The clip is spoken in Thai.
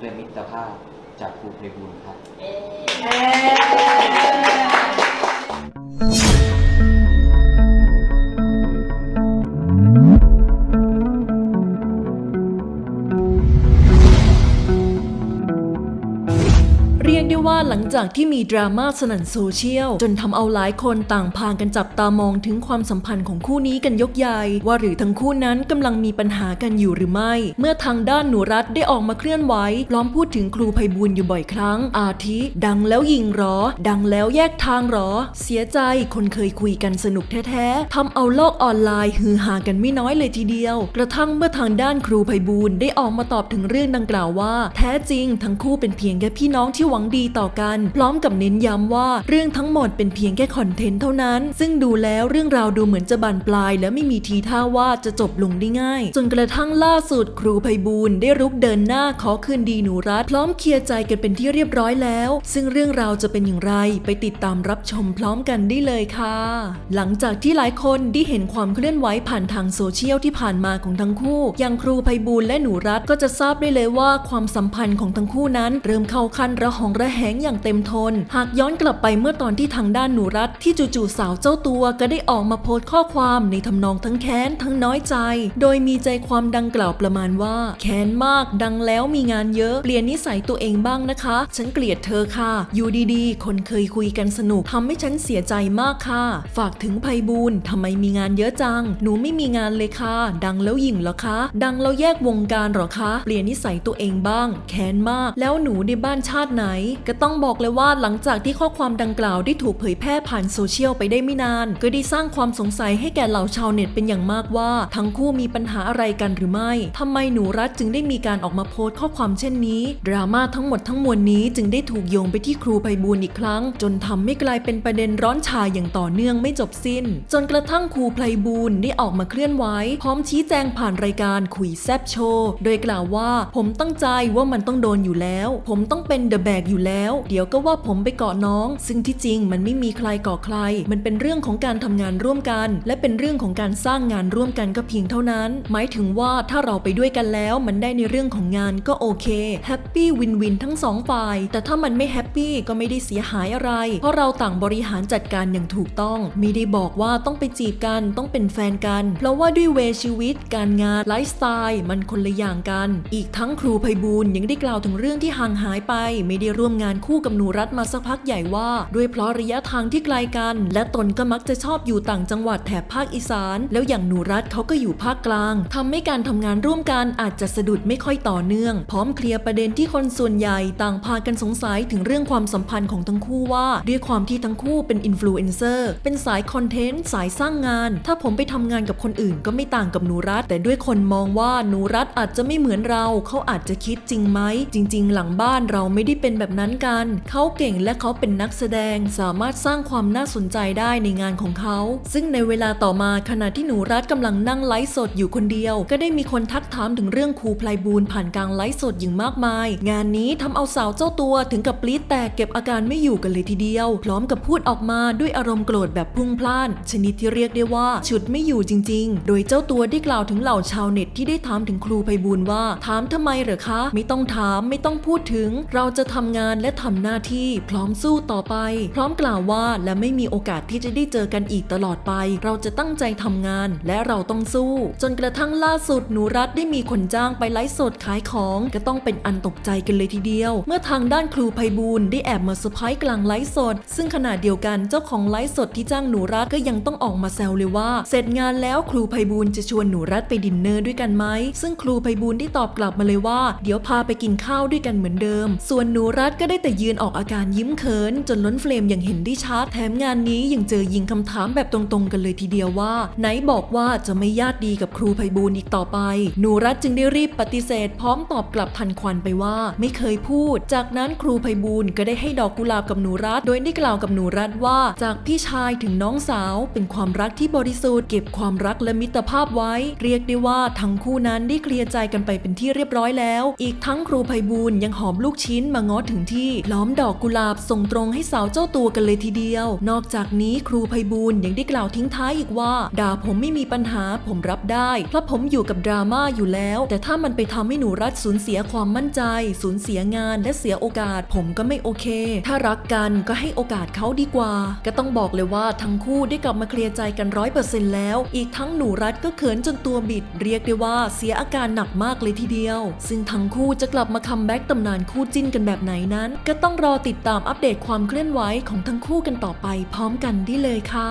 และมิตรภาพจากครูเพบูลครับเรี ว่าหลังจากที่มีดราม่าสนั่นโซเชียล จนทำเอาหลายคนต่างพากันจับตามองถึงความสัมพันธ์ของคู่นี้กันยกใหญ่ ว่าหรือทั้งคู่นั้นกำลังมีปัญหากันอยู่หรือไม่ เมื่อทางด้านหนูรัฐได้ออกมาเคลื่อนไหวพร้อมพูดถึงครูไพบูลย์อยู่บ่อยครั้ง อาทิ ดังแล้วยิงหรอ ดังแล้วแยกทางหรอ เสียใจคนเคยคุยกันสนุกแท้ๆทำเอาโลกออนไลน์ฮือฮากันไม่น้อยเลยทีเดียว กระทั่งเมื่อทางด้านครูไพบูลย์ได้ออกมาตอบถึงเรื่องดังกล่าวว่า แท้จริงทั้งคู่เป็นเพียงแค่พี่น้องที่หวังดีต่อกัน พร้อมกับเน้นย้ำว่าเรื่องทั้งหมดเป็นเพียงแค่คอนเทนต์เท่านั้น ซึ่งดูแล้วเรื่องราวดูเหมือนจะบานปลาย และไม่มีทีท่าว่าจะจบลงได้ง่าย จนกระทั่งล่าสุดครูไพบูลได้รุกเดินหน้าขอคืนดีหนูรัฐ พร้อมเคลียร์ใจกันเป็นที่เรียบร้อยแล้ว ซึ่งเรื่องราวจะเป็นอย่างไร ไปติดตามรับชมพร้อมกันได้เลยค่ะ หลังจากที่หลายคนได้เห็นความเคลื่อนไหวผ่านทางโซเชียลที่ผ่านมาของทั้งคู่ อย่างครูไพบูลและหนูรัฐก็จะทราบได้เลยว่าความสัมพันธ์ของทั้งคู่นั้น เริ่มเข้าขั้นระหองระแหงอย่างเต็มทน หากย้อนกลับไปเมื่อตอนที่ทางด้านหนูรัฐที่จู่ๆสาวเจ้าตัวก็ได้ออกมาโพสต์ข้อความในทำนองทั้งแค้นทั้งน้อยใจ โดยมีใจความดังกล่าวประมาณว่า แค้นมากดังแล้วมีงานเยอะ เปลี่ยนนิสัยตัวเองบ้างนะคะ ฉันเกลียดเธอค่ะ อยู่ดีๆ คนเคยคุยกันสนุกทำให้ฉันเสียใจมากค่ะ ฝากถึงไพบูลย์ทำไมมีงานเยอะจัง หนูไม่มีงานเลยค่ะ ดังแล้วหยิ่งเหรอคะ ดังแล้วแยกวงการหรอคะ เปลี่ยนนิสัยตัวเองบ้าง แค้นมาก แล้วหนูในบ้านชาติไหนก็ต้องบอกเลยว่าหลังจากที่ข้อความดังกล่าวได้ถูกเผยแพร่ผ่านโซเชียลไปได้ไม่นาน ก็ได้สร้างความสงสัยให้แก่เหล่าชาวเน็ตเป็นอย่างมากว่า ทั้งคู่มีปัญหาอะไรกันหรือไม่ทำไมหนูรัฐจึงได้มีการออกมาโพสต์ข้อความเช่นนี้ ดราม่าทั้งหมดทั้งมวลนี้จึงได้ถูกโยงไปที่ครูไพบูลอีกครั้ง จนทำให้กลายเป็นประเด็นร้อนชาอย่างต่อเนื่องไม่จบสิ้น จนกระทั่งครูไพบูลได้ออกมาเคลื่อนไหวพร้อมชี้แจงผ่านรายการคุยแซบโชว์โดยกล่าวว่า ผมตั้งใจว่ามันต้องโดนอยู่แล้ว ผมต้องเป็นเดอะแบกอยู่แล้วเดี๋ยวก็ว่าผมไปเกาะน้อง ซึ่งที่จริงมันไม่มีใครเกาะใคร มันเป็นเรื่องของการทำงานร่วมกัน และเป็นเรื่องของการสร้างงานร่วมกันก็เพียงเท่านั้น หมายถึงว่าถ้าเราไปด้วยกันแล้ว มันได้ในเรื่องของงานก็โอเคแฮปปี้วินวินทั้งสองฝ่าย แต่ถ้ามันไม่แฮปปี้ก็ไม่ได้เสียหายอะไร เพราะเราต่างบริหารจัดการอย่างถูกต้องไม่ได้บอกว่าต้องไปจีบกันต้องเป็นแฟนกัน เพราะว่าด้วยเวชีวิต การงานไลฟ์สไตล์มันคนละอย่างกัน อีกทั้งครูไพบูลย์ยังได้กล่าวถึงเรื่องที่ห่างหายไป ไม่ได้ร่วมงานคู่กับหนูรัฐมาสักพักใหญ่ว่า ด้วยเพราะระยะทางที่ไกลกัน และตนก็มักจะชอบอยู่ต่างจังหวัดแถบภาคอีสาน แล้วอย่างหนูรัฐเขาก็อยู่ภาคกลางทำให้การทำงานร่วมกันอาจจะสะดุดไม่ค่อยต่อเนื่อง พร้อมเคลียร์ประเด็นที่คนส่วนใหญ่ต่างพากันสงสัยถึงเรื่องความสัมพันธ์ของทั้งคู่ว่า ด้วยความที่ทั้งคู่เป็นอินฟลูเอนเซอร์เป็นสายคอนเทนต์สายสร้างงาน ถ้าผมไปทำงานกับคนอื่นก็ไม่ต่างกับหนูรัฐ แต่ด้วยคนมองว่าหนูรัฐอาจจะไม่เหมือนเรา เขาอาจจะคิดจริงไหมจริง ๆ หลังบ้านเราไม่ได้เป็นแบบนั้นกัน เขาเก่งและเขาเป็นนักแสดงสามารถสร้างความน่าสนใจได้ในงานของเขา ซึ่งในเวลาต่อมาขณะที่หนูรัฐกำลังนั่งไลฟ์สดอยู่คนเดียว ก็ได้มีคนทักถามถึงเรื่องครูไพลบูลผ่านกลางไลฟ์สดอย่างมากมาย งานนี้ทำเอาสาวเจ้าตัวถึงกับปลีดแตกเก็บอาการไม่อยู่กันเลยทีเดียว พร้อมกับพูดออกมาด้วยอารมณ์โกรธแบบพุ่งพล่าน ชนิดที่เรียกได้ว่าฉุดไม่อยู่จริง ๆ โดยเจ้าตัวได้กล่าวถึงเหล่าชาวเน็ตที่ได้ถามถึงครูไพบูลว่า ถามทำไมเหรอคะ ไม่ต้องถามไม่ต้องพูดถึง เราจะทำงานและทำหน้าที่พร้อมสู้ต่อไป พร้อมกล่าวว่าและไม่มีโอกาสที่จะได้เจอกันอีกตลอดไป เราจะตั้งใจทำงานและเราต้องสู้ จนกระทั่งล่าสุดหนูรัฐได้มีคนจ้างไปไลฟ์สดขายของก็ต้องเป็นอันตกใจกันเลยทีเดียว เมื่อทางด้านครูไพบูลได้แอบมาเซอร์ไพรส์กลางไลฟ์สด ซึ่งขณะเดียวกันเจ้าของไลฟ์สดที่จ้างหนูรัฐก็ยังต้องออกมาแซวเลยว่า เสร็จงานแล้วครูไพบูลจะชวนหนูรัฐไปดินเนอร์ด้วยกันไหมซึ่งครูไพบูลได้ตอบกลับมาเลยว่า เดี๋ยวพาไปกินข้าวด้วยกันเหมือนเดิม ส่วนหนูรัฐก็ได้แต่ยืนออกอาการยิ้มเขิน จนล้นเฟรมอย่างเห็นได้ชัด แถมงานนี้ยังเจอยิงคำถามแบบตรงๆ กันเลยทีเดียวว่า ไหนบอกว่าจะไม่ญาติดีกับครูไพบูลอีกต่อไป หนูรัฐจึงได้รีบปฏิเสธ พร้อมตอบกลับทันควันไปว่า ไม่เคยพูด จากนั้นครูไพบูลก็ได้ให้ดอกกุหลาบกับหนูรัฐโดยได้กล่าวกับหนูรัฐว่า จากพี่ชายถึงน้องสาว เป็นความรักที่บริสุทธิ์เก็บความรักและมิตรภาพไว้ เรียกได้ว่าทั้งคู่นั้นได้เคลียร์ใจกันไปเป็นที่เรียบร้อยแล้ว อีกทั้งครูไพบูลย์ยังหอมลูกชิ้นมาง้อถึงที่ล้อมดอกกุหลาบส่งตรงให้สาวเจ้าตัวกันเลยทีเดียว นอกจากนี้ครูไพบูลย์ยังได้กล่าวทิ้งท้ายอีกว่า ด่าผมไม่มีปัญหาผมรับได้ เพราะผมอยู่กับดราม่าอยู่แล้ว แต่ถ้ามันไปทำให้หนูรัฐสูญเสียความมั่นใจ สูญเสียงานและเสียโอกาส ผมก็ไม่โอเค ถ้ารักกันก็ให้โอกาสเขาดีกว่า ก็ต้องบอกเลยว่าทั้งคู่ได้กลับมาเคลียร์ใจกันร้อยเปอร์เซ็นต์แล้ว อีกทั้งหนูรัฐก็เขินจนตัวบิด เรียกได้ว่าเสียอาการหนักมากเลยทีเดียว ซึ่งทั้งคู่จะกลับมาคัมแบ็กตำนานคู่จิ้นกันแบบไหนนั้นก็ต้องรอติดตามอัปเดตความเคลื่อนไหวของทั้งคู่กันต่อไปพร้อมกันได้เลยค่ะ